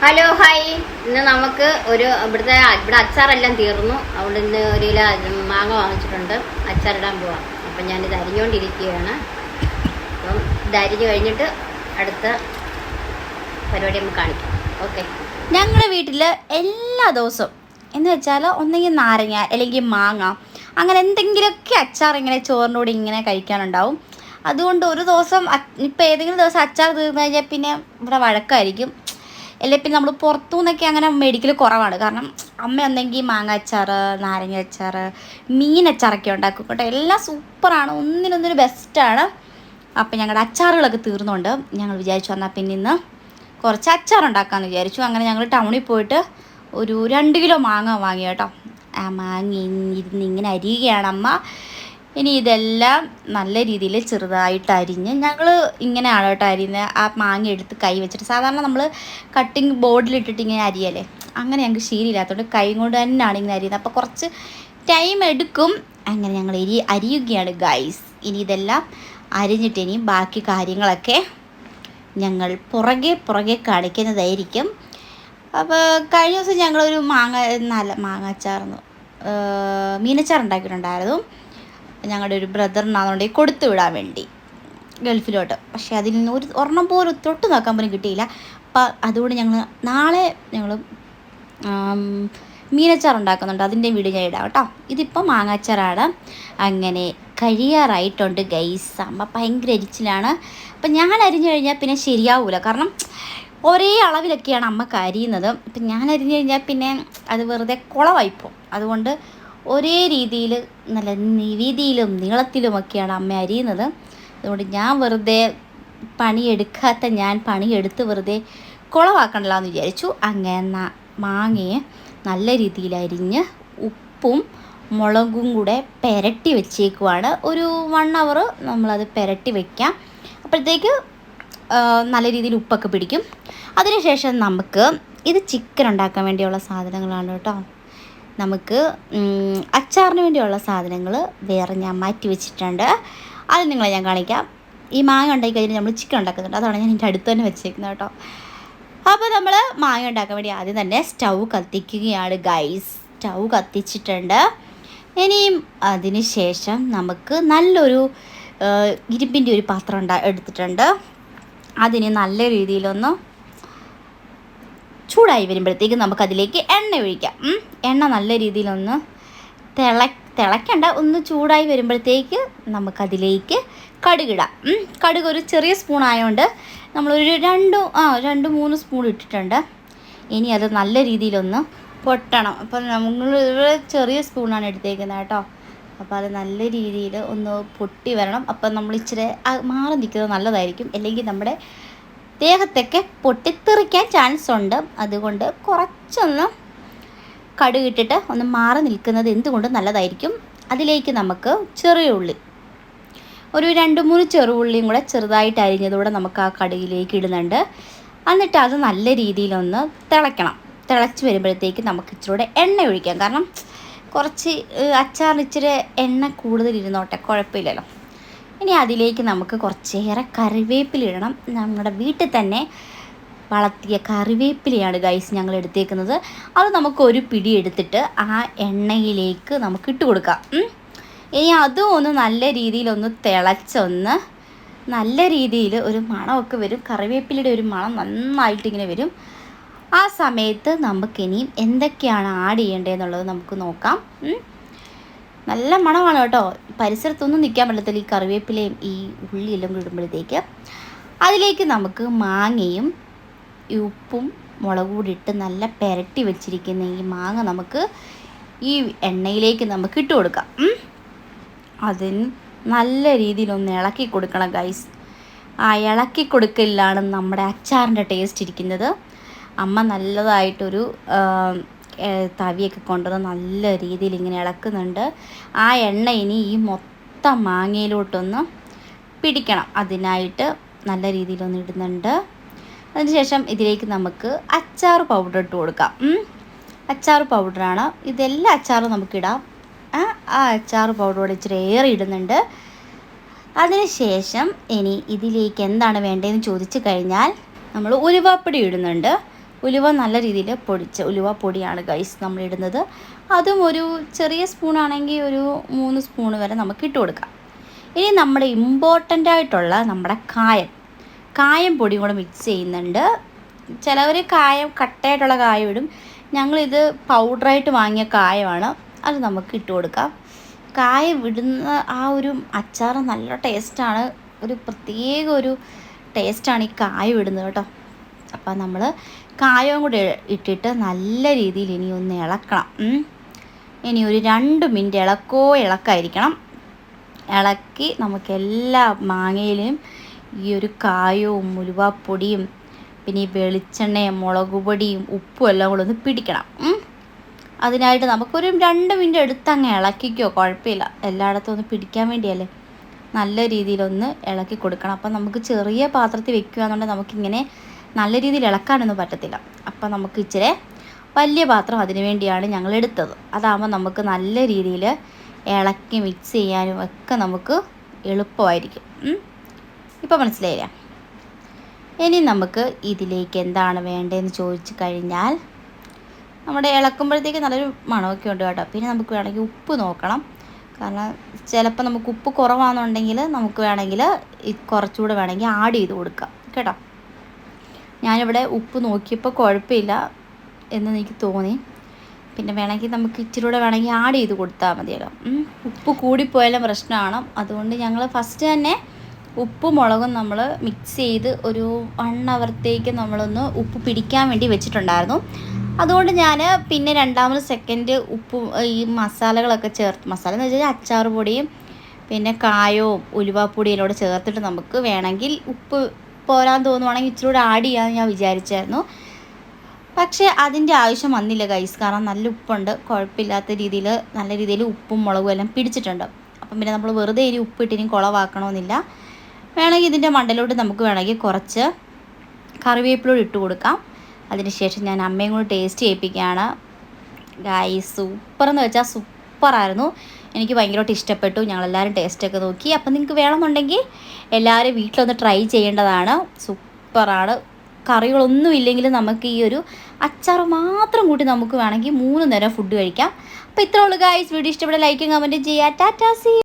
Hello hi. ഇന്ന് നമുക്ക് ഒരു ഇവിടുത്തെ ഇവിടെ അച്ചാറെല്ലാം തീർന്നു. അതുകൊണ്ട് ഇന്ന് ഒരു കിലോ മാങ്ങ വാങ്ങിച്ചിട്ടുണ്ട്. അച്ചാറിടാൻ പോവാം. അപ്പം ഞാനിത് അരിഞ്ഞുകൊണ്ടിരിക്കുകയാണ് അപ്പം ഇത് അരിഞ്ഞു കഴിഞ്ഞിട്ട് അടുത്ത പരിപാടി നമുക്ക് കാണിക്കാം. ഓക്കെ. ഞങ്ങളുടെ വീട്ടിൽ എല്ലാ ദിവസവും എന്ന് വെച്ചാൽ ഒന്നെങ്കിൽ നാരങ്ങ അല്ലെങ്കിൽ മാങ്ങ അങ്ങനെ എന്തെങ്കിലുമൊക്കെ അച്ചാർ ഇങ്ങനെ ചോറിന്റെ കൂടെ ഇങ്ങനെ കഴിക്കാനുണ്ടാവും. അതുകൊണ്ട് ഒരു ദിവസം ഇപ്പം ഏതെങ്കിലും ദിവസം അച്ചാർ തീർന്നു കഴിഞ്ഞാൽ പിന്നെ ഇവിടെ വഴക്കായിരിക്കും. അല്ലെങ്കിൽ പിന്നെ നമ്മൾ പുറത്തു നിന്നൊക്കെ അങ്ങനെ മെഡിക്കൽ കുറവാണ്. കാരണം അമ്മ ഒന്നെങ്കിൽ മാങ്ങ അച്ചാർ നാരങ്ങ അച്ചാർ മീൻ അച്ചാറൊക്കെ ഉണ്ടാക്കും കേട്ടോ. എല്ലാം സൂപ്പറാണ് ഒന്നിനൊന്നിന് ബെസ്റ്റാണ് അപ്പം ഞങ്ങളുടെ അച്ചാറുകളൊക്കെ തീർന്നുകൊണ്ട് ഞങ്ങൾ വിചാരിച്ചു വന്നാൽ പിന്നെ ഇന്ന് കുറച്ച് അച്ചാർ ഉണ്ടാക്കാമെന്ന് വിചാരിച്ചു. അങ്ങനെ ഞങ്ങൾ ടൗണിൽ പോയിട്ട് ഒരു രണ്ട് കിലോ മാങ്ങ വാങ്ങി കേട്ടോ. ആ മാങ്ങ ഇരുന്ന് ഇങ്ങനെ അരിയുകയാണ് അമ്മ. ഇനി ഇതെല്ലാം നല്ല രീതിയിൽ ചെറുതായിട്ട് അരിഞ്ഞ് ഞങ്ങൾ ഇങ്ങനെയാണ് കേട്ടോ അരിഞ്ഞ് ആ മാങ്ങ എടുത്ത് കൈ വെച്ചിട്ട് സാധാരണ നമ്മൾ കട്ടിങ് ബോർഡിലിട്ടിട്ട് ഇങ്ങനെ അരിയല്ലേ? അങ്ങനെ ഞങ്ങൾക്ക് ശീലമില്ലാത്തതുകൊണ്ട് കൈ കൊണ്ട് തന്നെയാണ് ഇങ്ങനെ അരിയുന്നത്. അപ്പോൾ കുറച്ച് ടൈം എടുക്കും. അങ്ങനെ ഞങ്ങൾ എരി അരിയുകയാണ് ഗൈസ് ഇനി ഇതെല്ലാം അരിഞ്ഞിട്ട് ഇനി ബാക്കി കാര്യങ്ങളൊക്കെ ഞങ്ങൾ പുറകെ പുറകെ കാണിക്കുന്നതായിരിക്കും. അപ്പോൾ കഴിഞ്ഞ ദിവസം ഞങ്ങളൊരു മാങ്ങ നല്ല മാങ്ങ അച്ചാർന്ന് മീനച്ചാർ ഉണ്ടാക്കിയിട്ടുണ്ടായിരുന്നു. ഞങ്ങളുടെ ഒരു ബ്രദറിനാണെന്നുണ്ടെങ്കിൽ കൊടുത്തു വിടാൻ വേണ്ടി ഗൾഫിലോട്ട്. പക്ഷേ അതിൽ നിന്ന് ഒരു ഒരെണ്ണം പോലും തൊട്ട് നോക്കാൻ പോലും കിട്ടിയില്ല. അപ്പം അതുകൊണ്ട് ഞങ്ങൾ നാളെ ഞങ്ങൾ മീനച്ചാർ ഉണ്ടാക്കുന്നുണ്ട്. അതിന്റെ വീഡിയോ ഞാൻ ഇടാം കേട്ടോ. ഇതിപ്പോൾ മാങ്ങാച്ചാറാണ്. അങ്ങനെ കഴിയാറായിട്ടുണ്ട് ഗൈസ് അമ്മ ഭയങ്കര എരിച്ചിലാണ്. അപ്പം ഞാൻ അരിഞ്ഞു കഴിഞ്ഞാൽ പിന്നെ ശരിയാവില്ല കാരണം ഒരേ അളവിലൊക്കെയാണ് അമ്മ കരിയുന്നത് അപ്പം ഞാൻ അരിഞ്ഞു കഴിഞ്ഞാൽ പിന്നെ അത് വെറുതെ കുളവായിപ്പോവും അതുകൊണ്ട് ഒരേ രീതിയിൽ നല്ല വീതിയിലും നീളത്തിലുമൊക്കെയാണ് അമ്മ അരിയുന്നത്. അതുകൊണ്ട് ഞാൻ വെറുതെ പണിയെടുക്കാത്ത ഞാൻ പണിയെടുത്ത് വെറുതെ കുളവാക്കണല്ലോ എന്ന് വിചാരിച്ചു അങ്ങനെ മാങ്ങയെ നല്ല രീതിയിൽ അരിഞ്ഞ് ഉപ്പും മുളകും കൂടെ പെരട്ടി വെച്ചേക്കുവാണ്. ഒരു വൺ അവർ നമ്മളത് പെരട്ടി വെക്കാം. അപ്പോഴത്തേക്ക് നല്ല രീതിയിൽ ഉപ്പൊക്കെ പിടിക്കും. അതിനുശേഷം നമുക്ക് ഇത് ചിക്കൻ ഉണ്ടാക്കാൻ വേണ്ടിയുള്ള സാധനങ്ങളാണ് കേട്ടോ. നമുക്ക് അച്ചാറിന് വേണ്ടിയുള്ള സാധനങ്ങൾ വേറെ ഞാൻ മാറ്റി വെച്ചിട്ടുണ്ട്. അത് നിങ്ങളെ ഞാൻ കാണിക്കാം. ഈ മാങ്ങ ഉണ്ടാക്കി കഴിഞ്ഞാൽ നമ്മൾ ചിക്കൻ ഉണ്ടാക്കുന്നുണ്ട്. അതാണ് ഞാൻ എന്റെ അടുത്ത് തന്നെ വെച്ചേക്കുന്നത് കേട്ടോ. അപ്പോൾ നമ്മൾ മാങ്ങ ഉണ്ടാക്കാൻ വേണ്ടി ആദ്യം തന്നെ സ്റ്റൗ കത്തിക്കുകയാണ് ഗൈസ് സ്റ്റൗ കത്തിച്ചിട്ടുണ്ട്. ഇനിയും അതിന് ശേഷം നമുക്ക് നല്ലൊരു ഇരുമ്പിന്റെ ഒരു പാത്രം ഉണ്ടാ എടുത്തിട്ടുണ്ട്. അതിന് നല്ല രീതിയിലൊന്ന് ചൂടായി വരുമ്പോഴത്തേക്ക് നമുക്കതിലേക്ക് എണ്ണ ഒഴിക്കാം. എണ്ണ നല്ല രീതിയിലൊന്ന് തിള തിളക്കണ്ട ഒന്ന് ചൂടായി വരുമ്പോഴത്തേക്ക് നമുക്കതിലേക്ക് കടുകിടാം. കടുക് ഒരു ചെറിയ സ്പൂൺ ആയതുകൊണ്ട് നമ്മളൊരു രണ്ട് ആ രണ്ട് മൂന്ന് സ്പൂൺ ഇട്ടിട്ടുണ്ട്. ഇനി അത് നല്ല രീതിയിലൊന്ന് പൊട്ടണം. അപ്പം നമ്മൾ ചെറിയ സ്പൂണാണ് എടുത്തേക്കുന്നത് കേട്ടോ. അപ്പോൾ അത് നല്ല രീതിയിൽ ഒന്ന് പൊട്ടി വരണം. അപ്പം നമ്മൾ ഇച്ചിരി മാറി നിൽക്കുന്നത് നല്ലതായിരിക്കും. അല്ലെങ്കിൽ നമ്മുടെ ദേഹത്തൊക്കെ പൊട്ടിത്തെറിക്കാൻ ചാൻസ് ഉണ്ട്. അതുകൊണ്ട് കുറച്ചൊന്ന് കടുകിട്ടിട്ട് ഒന്ന് മാറി നിൽക്കുന്നത് എന്തുകൊണ്ട് നല്ലതായിരിക്കും? അതിലേക്ക് നമുക്ക് ചെറിയ ഉള്ളി. ഒരു രണ്ട് മൂന്ന് ചെറുള്ളിയും കൂടെ ചെറുതായിട്ട് അരിഞ്ഞതുകൂടെ നമുക്ക് ആ കടുകിലേക്ക് ഇടുന്നുണ്ട്. എന്നിട്ട് അത് നല്ല രീതിയിലൊന്ന് തിളയ്ക്കണം. തിളച്ച് വരുമ്പോഴത്തേക്ക് നമുക്ക് ഇച്ചിരൂടെ എണ്ണ ഒഴിക്കാം. കാരണം കുറച്ച് അച്ചാറിന് ഇച്ചിരി എണ്ണ കൂടുതൽ ഇരുന്നോട്ടെ കുഴപ്പമില്ലല്ലോ. ഇനി അതിലേക്ക് നമുക്ക് കുറച്ചേറെ കറിവേപ്പിലിടണം നമ്മുടെ വീട്ടിൽ തന്നെ വളർത്തിയ കറിവേപ്പിലയാണ് ഗൈസ് ഞങ്ങൾ എടുത്തേക്കുന്നത്. അത് നമുക്ക് ഒരു പിടി എടുത്തിട്ട് ആ എണ്ണയിലേക്ക് നമുക്ക് ഇട്ട് കൊടുക്കാം. ഇനി അതും ഒന്ന് നല്ല രീതിയിലൊന്ന് തിളച്ചൊന്ന് നല്ല രീതിയിൽ ഒരു മണമൊക്കെ വരും. കറിവേപ്പിലയുടെ ഒരു മണം നന്നായിട്ട് ഇങ്ങനെ വരും. ആ സമയത്ത് നമുക്കിനിയും എന്തൊക്കെയാണ് ആഡ് ചെയ്യേണ്ടതെന്നുള്ളത് നമുക്ക് നോക്കാം. നല്ല മണമാണ് കേട്ടോ. പരിസരത്തൊന്നും നിൽക്കാൻ പറ്റത്തില്ല. ഈ കറിവേപ്പിലയും ഈ ഉള്ളിയെല്ലാം കൂടി അതിലേക്ക് നമുക്ക് മാങ്ങയും ഉപ്പും മുളക് കൂടി ഇട്ട് നല്ല പെരട്ടി വെച്ചിരിക്കുന്ന ഈ മാങ്ങ നമുക്ക് ഈ എണ്ണയിലേക്ക് നമുക്ക് ഇട്ട് കൊടുക്കാം. അതിന് നല്ല രീതിയിലൊന്ന് ഇളക്കി കൊടുക്കണം ഗൈസ് ആ ഇളക്കി കൊടുക്കലാണ് നമ്മുടെ അച്ചാറിന്റെ ടേസ്റ്റ് ഇരിക്കുന്നത്. അമ്മ നല്ലതായിട്ടൊരു തവിയൊക്കെ കൊണ്ടുവന്ന് നല്ല രീതിയിൽ ഇങ്ങനെ ഇളക്കുന്നുണ്ട്. ആ എണ്ണ ഇനി ഈ മൊത്തം മാങ്ങയിലോട്ടൊന്ന് പിടിക്കണം. അതിനായിട്ട് നല്ല രീതിയിലൊന്ന് ഇടുന്നുണ്ട്. അതിനുശേഷം ഇതിലേക്ക് നമുക്ക് അച്ചാർ പൗഡർ ഇട്ട് കൊടുക്കാം. അച്ചാർ പൗഡറാണ് ഇതെല്ലാം അച്ചാറും നമുക്കിടാം ആ അച്ചാർ പൗഡറോട് ഇച്ചിരി ഏറെ ഇടുന്നുണ്ട്. അതിനുശേഷം ഇനി ഇതിലേക്ക് എന്താണ് വേണ്ടതെന്ന് ചോദിച്ചു കഴിഞ്ഞാൽ നമ്മൾ ഉരുവാപ്പൊടി ഇടുന്നുണ്ട്. ഉലുവ നല്ല രീതിയിൽ പൊടിച്ച ഉലുവ പൊടിയാണ് ഗൈസ് നമ്മൾ ഇടുന്നത്. അതും ഒരു ചെറിയ സ്പൂണാണെങ്കിൽ ഒരു മൂന്ന് സ്പൂൺ വരെ നമുക്ക് ഇട്ട് കൊടുക്കാം. ഇനി നമ്മുടെ ഇമ്പോർട്ടന്റ് ആയിട്ടുള്ള നമ്മുടെ കായം. കായം പൊടിയും കൂടെ മിക്സ് ചെയ്യുന്നുണ്ട്. ചിലവർ കായം കട്ടയായിട്ടുള്ള കായം ഇടും. ഞങ്ങളിത് പൗഡറായിട്ട് വാങ്ങിയ കായമാണ്. അത് നമുക്ക് ഇട്ട് കൊടുക്കാം. കായ വിടുന്ന ആ ഒരു അച്ചാർ നല്ല ടേസ്റ്റാണ് ഒരു പ്രത്യേക ഒരു ടേസ്റ്റാണ് ഈ കായ ഇടുന്നത് കേട്ടോ. അപ്പം നമ്മൾ കായവും കൂടി ഇട്ടിട്ട് നല്ല രീതിയിൽ ഇനി ഒന്ന് ഇളക്കണം. ഇനി ഒരു രണ്ട് മിനിറ്റ് ഇളക്കോ ഇളക്കായിരിക്കണം. ഇളക്കി നമുക്ക് എല്ലാ മാങ്ങയിലും ഈ ഒരു കായവും ഉലുവാപ്പൊടിയും പിന്നെ ഈ വെളിച്ചെണ്ണയും മുളക് പൊടിയും ഉപ്പും എല്ലാം കൂടെ ഒന്ന് പിടിക്കണം. അതിനായിട്ട് നമുക്കൊരു രണ്ട് മിനിറ്റ് എടുത്ത് അങ്ങ് ഇളക്കിക്കോ കുഴപ്പമില്ല. എല്ലായിടത്തും ഒന്ന് പിടിക്കാൻ വേണ്ടിയല്ലേ. നല്ല രീതിയിലൊന്ന് ഇളക്കി കൊടുക്കണം. അപ്പം നമുക്ക് ചെറിയ പാത്രത്തിൽ വെക്കുകയാണെന്നുണ്ടെങ്കിൽ നമുക്കിങ്ങനെ നല്ല രീതിയിൽ ഇളക്കാനൊന്നും പറ്റത്തില്ല. അപ്പം നമുക്ക് ഇച്ചിരി വലിയ പാത്രം അതിന് വേണ്ടിയാണ് ഞങ്ങൾ എടുത്തത്. അതാകുമ്പോൾ നമുക്ക് നല്ല രീതിയിൽ ഇളക്കി മിക്സ് ചെയ്യാനും ഒക്കെ നമുക്ക് എളുപ്പമായിരിക്കും. ഇപ്പോൾ മനസ്സിലായില്ല? ഇനി നമുക്ക് ഇതിലേക്ക് എന്താണ് വേണ്ടതെന്ന് ചോദിച്ചു കഴിഞ്ഞാൽ നമ്മുടെ ഇളക്കുമ്പോഴത്തേക്ക് നല്ലൊരു മണമൊക്കെ ഉണ്ട് കേട്ടോ. പിന്നെ നമുക്ക് വേണമെങ്കിൽ ഉപ്പ് നോക്കണം. കാരണം ചിലപ്പോൾ നമുക്ക് ഉപ്പ് കുറവാണെന്നുണ്ടെങ്കിൽ നമുക്ക് വേണമെങ്കിൽ കുറച്ചുകൂടെ വേണമെങ്കിൽ ആഡ് ചെയ്ത് കൊടുക്കാം. കേട്ടോ? ഞാനിവിടെ ഉപ്പ് നോക്കിയപ്പോൾ കുഴപ്പമില്ല എന്ന് എനിക്ക് തോന്നി. പിന്നെ വേണമെങ്കിൽ നമുക്ക് ഇച്ചിരി കൂടെ വേണമെങ്കിൽ ആഡ് ചെയ്ത് കൊടുത്താൽ മതിയല്ലോ. ഉപ്പ് കൂടിപ്പോയാലും പ്രശ്നമാണ്. അതുകൊണ്ട് ഞങ്ങൾ ഫസ്റ്റ് തന്നെ ഉപ്പും മുളകും നമ്മൾ മിക്സ് ചെയ്ത് ഒരു വൺ അവറത്തേക്ക് നമ്മളൊന്ന് ഉപ്പ് പിടിക്കാൻ വേണ്ടി വെച്ചിട്ടുണ്ടായിരുന്നു. അതുകൊണ്ട് ഞാൻ പിന്നെ രണ്ടാമത് സെക്കൻഡ് ഉപ്പ് ഈ മസാലകളൊക്കെ ചേർത്ത് മസാല എന്ന് വെച്ചാൽ അച്ചാർ പൊടിയും പിന്നെ കായവും ഉലുവാപ്പൊടിയും കൂടെ ചേർത്തിട്ട് നമുക്ക് വേണമെങ്കിൽ ഉപ്പ് പോരാൻ തോന്നുവാണെങ്കിൽ ഇച്ചിരി കൂടെ ആഡ് ചെയ്യാമെന്ന് ഞാൻ വിചാരിച്ചായിരുന്നു. പക്ഷേ അതിന്റെ ആവശ്യം വന്നില്ല ഗൈസ് കാരണം നല്ല ഉപ്പുണ്ട്. കുഴപ്പമില്ലാത്ത രീതിയിൽ നല്ല രീതിയിൽ ഉപ്പും മുളകും എല്ലാം പിടിച്ചിട്ടുണ്ട്. അപ്പം പിന്നെ നമ്മൾ വെറുതെ ഇനി ഉപ്പിട്ടിനി കുളവാക്കണമെന്നില്ല. വേണമെങ്കിൽ ഇതിന്റെ മണ്ടലോട്ട് നമുക്ക് വേണമെങ്കിൽ കുറച്ച് കറിവേപ്പിലോട് ഇട്ട് കൊടുക്കാം. അതിനുശേഷം ഞാൻ അമ്മയും കൂടി ടേസ്റ്റ് ചെയ്യിപ്പിക്കുകയാണ്. ഗൈസ് സൂപ്പർ എന്ന് വെച്ചാൽ സൂപ്പറായിരുന്നു എനിക്ക് ഭയങ്കരമായിട്ട് ഇഷ്ടപ്പെട്ടു. ഞങ്ങളെല്ലാവരും ടേസ്റ്റൊക്കെ നോക്കി. അപ്പം നിങ്ങൾക്ക് വേണമെന്നുണ്ടെങ്കിൽ എല്ലാവരും വീട്ടിലൊന്ന് ട്രൈ ചെയ്യേണ്ടതാണ്. സൂപ്പറാണ്. കറികളൊന്നും ഇല്ലെങ്കിലും നമുക്ക് ഈ ഒരു അച്ചാർ മാത്രം കൂട്ടി നമുക്ക് വേണമെങ്കിൽ മൂന്ന് നേരം ഫുഡ് കഴിക്കാം. അപ്പോൾ ഇത്രേ ഉള്ളൂ ഗൈസ് വീഡിയോ ഇഷ്ടപ്പെട്ട ലൈക്കും കമന്റും ചെയ്യുക ടാറ്റാ സി